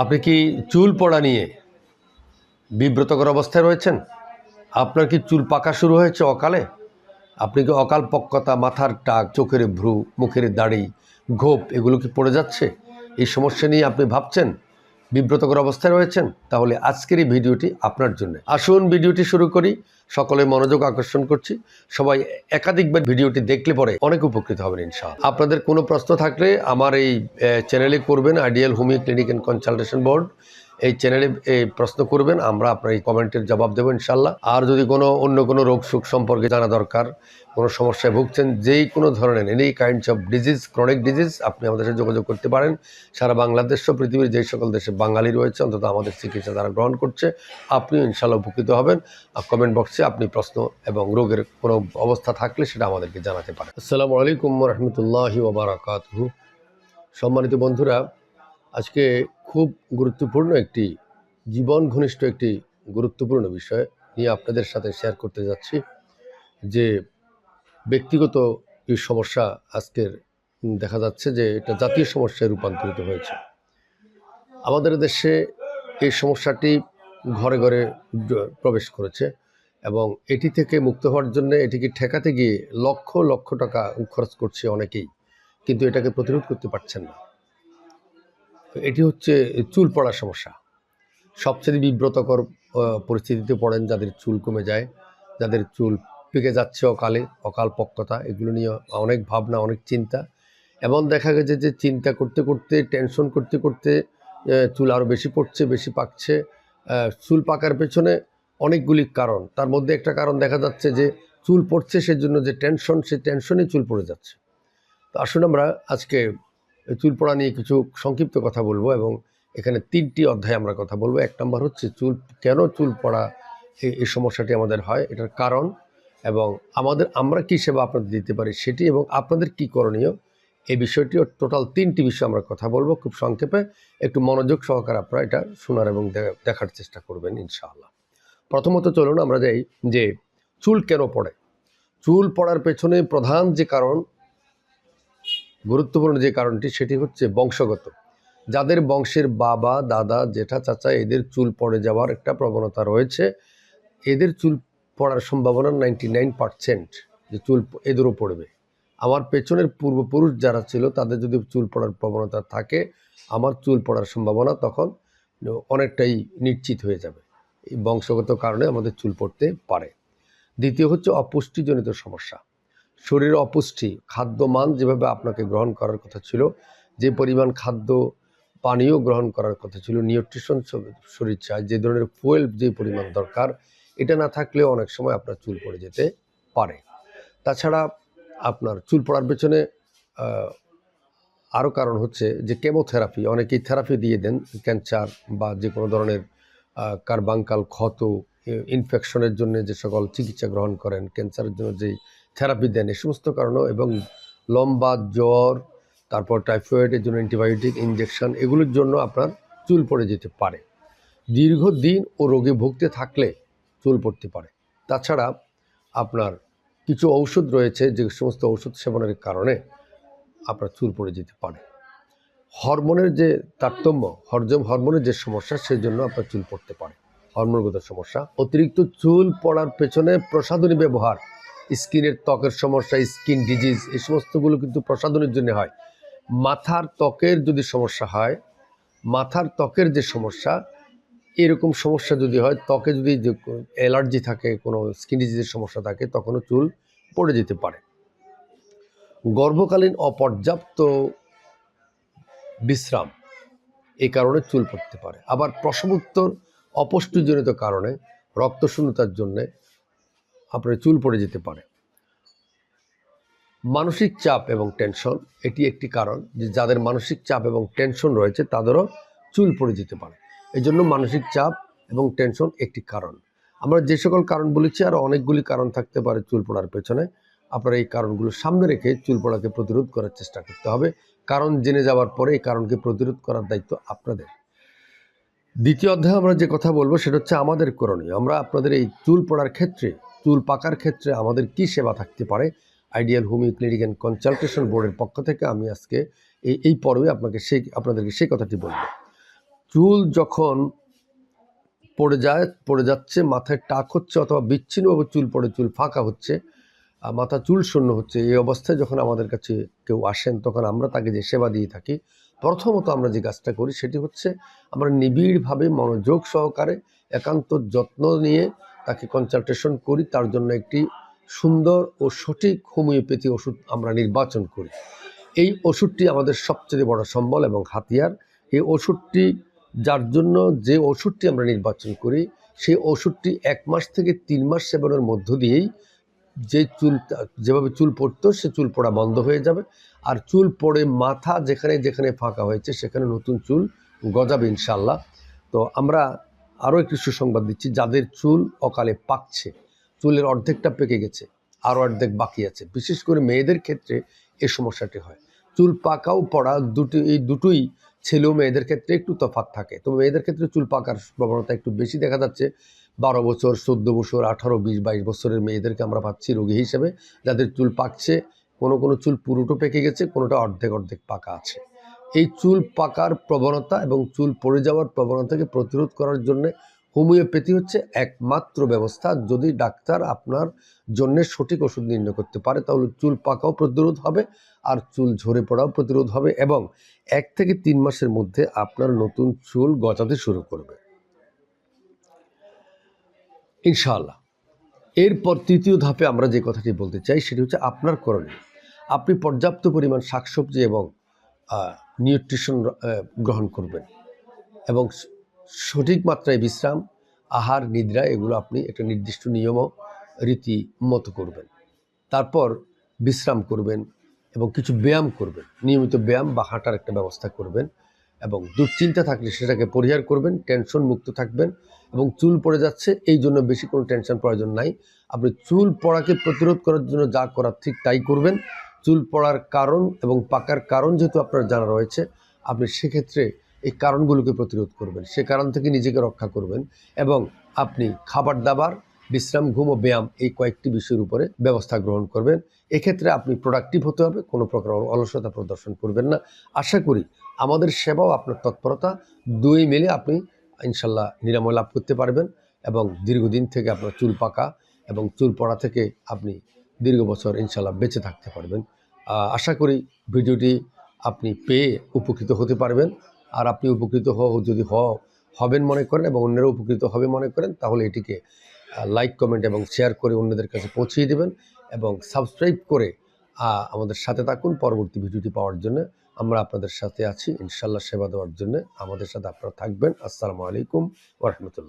আপনি কি চুল পড়া নিয়ে বিব্রতকর অবস্থায় রয়েছেন? আপনার কি চুল পাকা শুরু হয়েছে অকালে? আপনি কি অকাল পক্কতা, মাথার টাক, চোখের ভ্রু, মুখের দাড়ি, ঘোপ, এগুলো কি পড়ে যাচ্ছে? এই সমস্যা নিয়ে আপনি ভাবছেন? বিব্রতকর অবস্থায় রয়েছেন, তাহলে আজকের এই ভিডিওটি আপনার জন্য। আসুন ভিডিওটি শুরু করি, সকলে মনোযোগ আকর্ষণ করছি। সবাই একাধিকবার ভিডিওটি দেখলে পরে অনেক উপকৃত হবেন ইনশাআল্লাহ। আপনাদের কোনো প্রশ্ন থাকলে আমার এই চ্যানেলে করবেন ideal homeo clinic and consultation board এই চ্যানেলে এই প্রশ্ন করবেন, আমরা আপনার এই কমেন্টের জবাব দেবো ইনশাল্লাহ। আর যদি কোনো, অন্য কোনো রোগ সুখ সম্পর্কে জানা দরকার, কোনো সমস্যায় ভুগছেন, যেই কোনো ধরনের any kinds of disease chronic disease আপনি আমাদের সাথে যোগাযোগ করতে পারেন। সারা বাংলাদেশ পৃথিবীর যেই সকল দেশে বাঙালি রয়েছে, অন্তত আমাদের চিকিৎসা তারা গ্রহণ করছে, আপনিও ইনশাল্লাহ উপকৃত হবেন। আর কমেন্ট বক্সে আপনি প্রশ্ন এবং রোগের কোনো অবস্থা থাকলে সেটা আমাদেরকে জানাতে পারেন। আসসালামু আলাইকুম রহমতুল্লাহি ওবরাকাতহু সম্মানিত বন্ধুরা আজকে খুব গুরুত্বপূর্ণ একটি, জীবন ঘনিষ্ঠ একটি গুরুত্বপূর্ণ বিষয় নিয়ে আপনাদের সাথে শেয়ার করতে যাচ্ছি, যে ব্যক্তিগত এই সমস্যা আজকের দেখা যাচ্ছে যে এটা জাতীয় সমস্যায় রূপান্তরিত হয়েছে। আমাদের দেশে এই সমস্যাটি ঘরে ঘরে প্রবেশ করেছে এবং এটি থেকে মুক্ত হওয়ার জন্য এটিকে ঠেকাতে গিয়ে লক্ষ লক্ষ টাকা খরচ করছে অনেকেই, কিন্তু এটাকে প্রতিরোধ করতে পারছেন না। এটি হচ্ছে চুল পড়ার সমস্যা। সবচেয়ে বিব্রতকর পরিস্থিতিতে পড়েন যাদের চুল কমে যায়, যাদের চুল পেকে যাচ্ছে অকালে অকাল পক্কতা এগুলো নিয়ে অনেক ভাবনা, অনেক চিন্তা। এমন দেখা গেছে যে চিন্তা করতে করতে, টেনশন করতে করতে চুল আরও বেশি পড়ছে, বেশি পাকছে। চুল পাকার পেছনে অনেকগুলি কারণ। তার মধ্যে একটা কারণ দেখা যাচ্ছে যে চুল পড়ছে সেজন্য যে টেনশন সেই টেনশনে চুল পড়ে যাচ্ছে। তো আসুন আমরা আজকে চুল পড়া নিয়ে কিছু সংক্ষিপ্ত কথা বলব এবং এখানে তিনটি অধ্যায় আমরা কথা বলব। এক নম্বর হচ্ছে চুল, কেন চুল পড়া এই সমস্যাটি আমাদের হয়? এটার কারণ এবং আমাদের, আমরা কী সেবা আপনাদের দিতে পারি সেটি এবং আপনাদের কী করণীয়? এই বিষয়টি টোটাল তিনটি বিষয় আমরা কথা বলব। খুব সংক্ষেপে একটু মনোযোগ সহকারে আপনারা এটা শোনার এবং দেখার চেষ্টা করবেন ইনশাআল্লাহ। প্রথমত চলুন আমরা যাই যে চুল কেন পড়ে? চুল পড়ার পেছনে প্রধান যে কারণ গুরুত্বপূর্ণ যে কারণটি, সেটি হচ্ছে বংশগত। যাদের বংশের বাবা, দাদা, জেঠা, চাচা, এদের চুল পড়ে যাওয়ার একটা প্রবণতা রয়েছে। এদের চুল পড়ার সম্ভাবনা নাইনটি নাইন পার্সেন্ট যে চুল এদেরও পড়বে। আমার পেছনের পূর্বপুরুষ যারা ছিল, তাদের যদি চুল পড়ার প্রবণতা থাকে, আমার চুল পড়ার সম্ভাবনা তখন অনেকটাই নিশ্চিত হয়ে যাবে। এই বংশগত কারণে আমাদের চুল পড়তে পারে। দ্বিতীয় হচ্ছে অপুষ্টিজনিত সমস্যা। শরীরে অপুষ্টি খাদ্য মান যেভাবে আপনাকে গ্রহণ করার কথা ছিল, যে পরিমাণ খাদ্য পানীয় গ্রহণ করার কথা ছিল, নিউট্রিশন শরীর চায় যে ধরনের ফুয়েল যে পরিমাণ দরকার, এটা না থাকলেও অনেক সময় আপনার চুল পড়ে যেতে পারে। তাছাড়া আপনার চুল পড়ার পেছনে আরও কারণ হচ্ছে যে কেমোথেরাপি, অনেকেই থেরাপি দিয়ে দেন, ক্যান্সার বা যে কোনো ধরনের কার্বাঙ্কাল ক্ষত ইনফেকশনের জন্য যে সকল চিকিৎসা গ্রহণ করেন, ক্যান্সারের জন্য যেই থেরাপি দেন। এই সমস্ত কারণেও এবং লম্বা জ্বর, তারপর টাইফয়েডের জন্য অ্যান্টিবায়োটিক ইঞ্জেকশন এগুলোর জন্য আপনার চুল পড়ে যেতে পারে। দীর্ঘদিন ও রোগে ভুগতে থাকলে চুল পড়তে পারে। তাছাড়া আপনার কিছু ঔষধ রয়েছে যে সমস্ত ঔষধ সেবনের কারণে আপনার চুল পড়ে যেতে পারে। হরমোনের যে তারতম্য, হরজম হরমোনের যে সমস্যা সেই জন্য আপনার চুল পড়তে পারে। হরমোনগত সমস্যা। অতিরিক্ত চুল পড়ার পেছনে প্রসাধনী ব্যবহার স্কিনের ত্বকের সমস্যা, স্কিন ডিজিজ, এই সমস্তগুলো কিন্তু প্রসাধনের জন্য হয়। মাথার ত্বকের যদি সমস্যা হয়, মাথার ত্বকের যে সমস্যা, এরকম সমস্যা যদি হয়, ত্বকে যদি অ্যালার্জি থাকে, কোনো স্কিন ডিজিজের সমস্যা থাকে, তখনও চুল পড়ে যেতে পারে। গর্ভকালীন অপর্যাপ্ত বিশ্রাম এই কারণে চুল পড়তে পারে। আবার প্রসবোত্তর অপুষ্টিজনিত কারণে, রক্তশূন্যতার জন্যে আপনার চুল পড়ে যেতে পারে। মানসিক চাপ এবং টেনশন এটি একটি কারণ যে যাদের মানসিক চাপ এবং টেনশন রয়েছে, তাদেরও চুল পড়ে যেতে পারে। এই জন্য মানসিক চাপ এবং টেনশন একটি কারণ। আমরা যে সকল কারণ বলেছি, আরও অনেকগুলি কারণ থাকতে পারে চুল পড়ার পেছনে। আপনারা এই কারণগুলো সামনে রেখে চুল পড়াকে প্রতিরোধ করার চেষ্টা করতে হবে। কারণ জেনে যাওয়ার পরে এই কারণকে প্রতিরোধ করার দায়িত্ব আপনাদের। দ্বিতীয় অধ্যায়ে আমরা যে কথা বলব, সেটা হচ্ছে আমাদের করণীয়। আমরা আপনাদের এই চুল পড়ার ক্ষেত্রে চুল পাকার ক্ষেত্রে আমাদের কি সেবা থাকতে পারে? Ideal homeo clinic and consultation বোর্ডের পক্ষ থেকে আমি আজকে এই এই পর্বে আপনাকে সেই আপনাদেরকে সেই কথাটি বলব। চুল যখন পড়ে যায়, পড়ে যাচ্ছে, মাথায় টাক হচ্ছে অথবা বিচ্ছিন্নভাবে চুল পড়ে, চুল ফাঁকা হচ্ছে মাথা চুল শূন্য হচ্ছে, এই অবস্থায় যখন আমাদের কাছে কেউ আসেন, তখন আমরা তাকে যে সেবা দিয়ে থাকি, প্রথমত আমরা যে কাজটা করি সেটি হচ্ছে আমরা নিবিড়ভাবে মনোযোগ সহকারে একান্ত যত্ন নিয়ে তাকে কনসালটেশন করি, তার জন্য একটি সুন্দর ও সঠিক হোমিওপ্যাথি ওষুধ আমরা নির্বাচন করি। এই ওষুধটি আমাদের সবচেয়ে বড় সম্বল এবং হাতিয়ার। এই ওষুধটি, যার জন্য যে ওষুধটি আমরা নির্বাচন করি, সেই ওষুধটি এক মাস থেকে তিন মাস সেবনের মধ্য দিয়েই যে চুল, যেভাবে চুল পড়তো, সে চুল পড়া বন্ধ হয়ে যাবে। আর চুল পড়ে মাথা যেখানে যেখানে ফাঁকা হয়েছে, সেখানে নতুন চুল গজাবে ইনশাল্লাহ তো আমরা আরও একটি সুসংবাদ দিচ্ছি। যাদের চুল অকালে পাকছে, চুলের অর্ধেকটা পেকে গেছে, আরও অর্ধেক বাকি আছে। বিশেষ করে মেয়েদের ক্ষেত্রে এই সমস্যাটি হয়। চুল পাকাও পড়া দুটি, এই দুটোই ছেলে ও মেয়েদের ক্ষেত্রে একটু তফাৎ থাকে। তো মেয়েদের ক্ষেত্রে চুল পাকার প্রবণতা একটু বেশি দেখা যাচ্ছে। বারো বছর, চোদ্দ বছর, আঠারো, বিশ, বাইশ বছরের মেয়েদেরকে আমরা পাচ্ছি রোগী হিসেবে। যাদের চুল পাকছে, কোনো কোনো চুল পুরোটো পেকে গেছে, কোনোটা অর্ধেক অর্ধেক পাকা আছে। এই চুল পাকার প্রবণতা এবং চুল পড়ে যাওয়ার প্রবণতাকে প্রতিরোধ করার জন্য হোমিওপ্যাথি হচ্ছে একমাত্র ব্যবস্থা। যদি ডাক্তার আপনার জন্য সঠিক ওষুধ নির্ণয় করতে পারে, তাহলে চুল পাকাও প্রতিরোধ হবে আর চুল ঝরে পড়াও প্রতিরোধ হবে এবং এক থেকে তিন মাসের মধ্যে আপনার নতুন চুল গজাতে শুরু করবে। ইনশাআল্লাহ। এরপর তৃতীয় ধাপে আমরা যে কথাটি বলতে চাই, সেটি হচ্ছে আপনার করণীয়। আপনি পর্যাপ্ত পরিমাণ শাকসবজি এবং নিউট্রিশন গ্রহণ করবেন। এবং সঠিক মাত্রায় বিশ্রাম, আহার, নিদ্রা, এগুলো আপনি একটা নির্দিষ্ট নিয়ম রীতি মতো করবেন। তারপর বিশ্রাম করবেন এবং কিছু ব্যায়াম করবেন। নিয়মিত ব্যায়াম বা হাঁটার একটা ব্যবস্থা করবেন এবং দুশ্চিন্তা থাকলে সেটাকে পরিহার করবেন, টেনশন মুক্ত থাকবেন এবং চুল পড়ে যাচ্ছে, এই জন্য বেশি কোনো টেনশন, প্রয়োজন নাই। আপনি চুল পড়াকে প্রতিরোধ করার জন্য যা করার ঠিক তাই করবেন। চুল পড়ার কারণ এবং পাকার কারণ যেহেতু আপনার জানা রয়েছে, আপনি সেক্ষেত্রে এই কারণগুলোকে প্রতিরোধ করবেন। সে কারণ থেকে নিজেকে রক্ষা করবেন এবং আপনি খাবার দাবার, বিশ্রাম, ঘুম ও ব্যায়াম এই কয়েকটি বিষয়ের উপরে ব্যবস্থা গ্রহণ করবেন। এক্ষেত্রে আপনি প্রোডাক্টিভ হতে হবে, কোনো প্রকার অলসতা প্রদর্শন করবেন না। আশা করি আমাদের সেবাও আপনার তৎপরতা, দুই মিলে আপনি ইনশাল্লাহ নিরাময় লাভ করতে পারবেন এবং দীর্ঘদিন থেকে আপনার চুল পাকা এবং চুল পড়া থেকে আপনি দীর্ঘ বছর ইনশাল্লাহ বেঁচে থাকতে পারবেন। আশা করি ভিডিওটি আপনি পেয়ে উপকৃত হতে পারবেন। আর আপনি উপকৃত হ, যদি হবেন মনে করেন এবং অন্যরা উপকৃত হবে মনে করেন, তাহলে এটিকে লাইক কমেন্ট এবং শেয়ার করে অন্যদের কাছে পৌঁছিয়ে দেবেন এবং সাবস্ক্রাইব করে আমাদের সাথে থাকুন পরবর্তী ভিডিওটি পাওয়ার জন্য। আমরা আপনাদের সাথে আছি। ইনশাল্লাহ সেবা দেওয়ার জন্য আমাদের সাথে আপনারা থাকবেন। আসসালামু আলাইকুম ওরহমতুল্লাহ